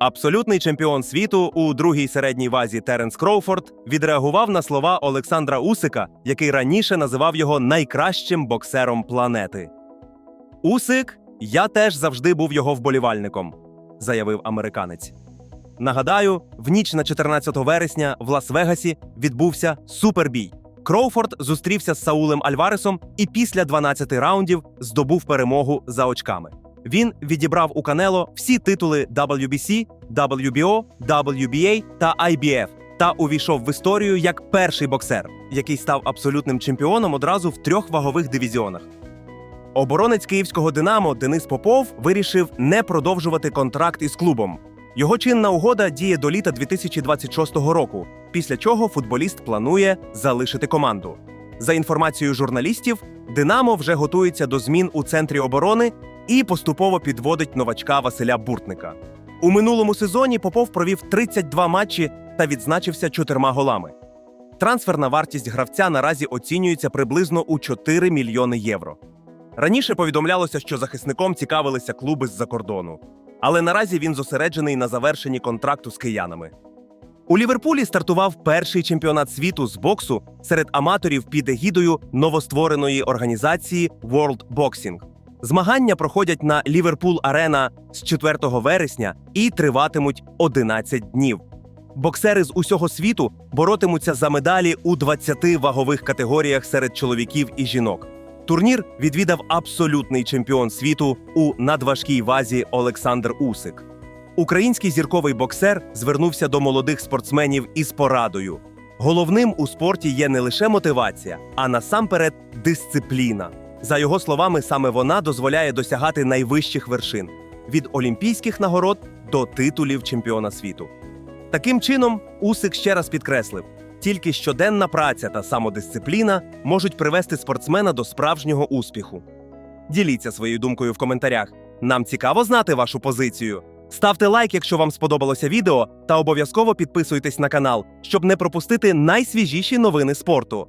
Абсолютний чемпіон світу у другій середній вазі Теренс Кроуфорд відреагував на слова Олександра Усика, який раніше називав його найкращим боксером планети. Усик, я теж завжди був його вболівальником, заявив американець. Нагадаю, в ніч на 14 вересня в Лас-Вегасі відбувся супербій. Кроуфорд зустрівся з Саулем Альваресом і після 12 раундів здобув перемогу за очками. Він відібрав у Канело всі титули WBC, WBO, WBA та IBF та увійшов в історію як перший боксер, який став абсолютним чемпіоном одразу в трьох вагових дивізіонах. Оборонець київського Динамо Денис Попов вирішив не продовжувати контракт із клубом. Його чинна угода діє до літа 2026 року, після чого футболіст планує залишити команду. За інформацією журналістів, Динамо вже готується до змін у центрі оборони і поступово підводить новачка Василя Буртника. У минулому сезоні Попов провів 32 матчі та відзначився чотирма голами. Трансферна вартість гравця наразі оцінюється приблизно у 4 мільйони євро. Раніше повідомлялося, що захисником цікавилися клуби з-за кордону, але наразі він зосереджений на завершенні контракту з киянами. У Ліверпулі стартував перший чемпіонат світу з боксу серед аматорів під егідою новоствореної організації World Boxing. Змагання проходять на Ліверпул Арена з 4 вересня і триватимуть 11 днів. Боксери з усього світу боротимуться за медалі у 20 вагових категоріях серед чоловіків і жінок. Турнір відвідав абсолютний чемпіон світу у надважкій вазі Олександр Усик. Український зірковий боксер звернувся до молодих спортсменів із порадою. Головним у спорті є не лише мотивація, а насамперед дисципліна. За його словами, саме вона дозволяє досягати найвищих вершин від олімпійських нагород до титулів чемпіона світу. Таким чином, Усик ще раз підкреслив: тільки щоденна праця та самодисципліна можуть привести спортсмена до справжнього успіху. Діліться своєю думкою в коментарях. Нам цікаво знати вашу позицію. Ставте лайк, якщо вам сподобалося відео, та обов'язково підписуйтесь на канал, щоб не пропустити найсвіжіші новини спорту.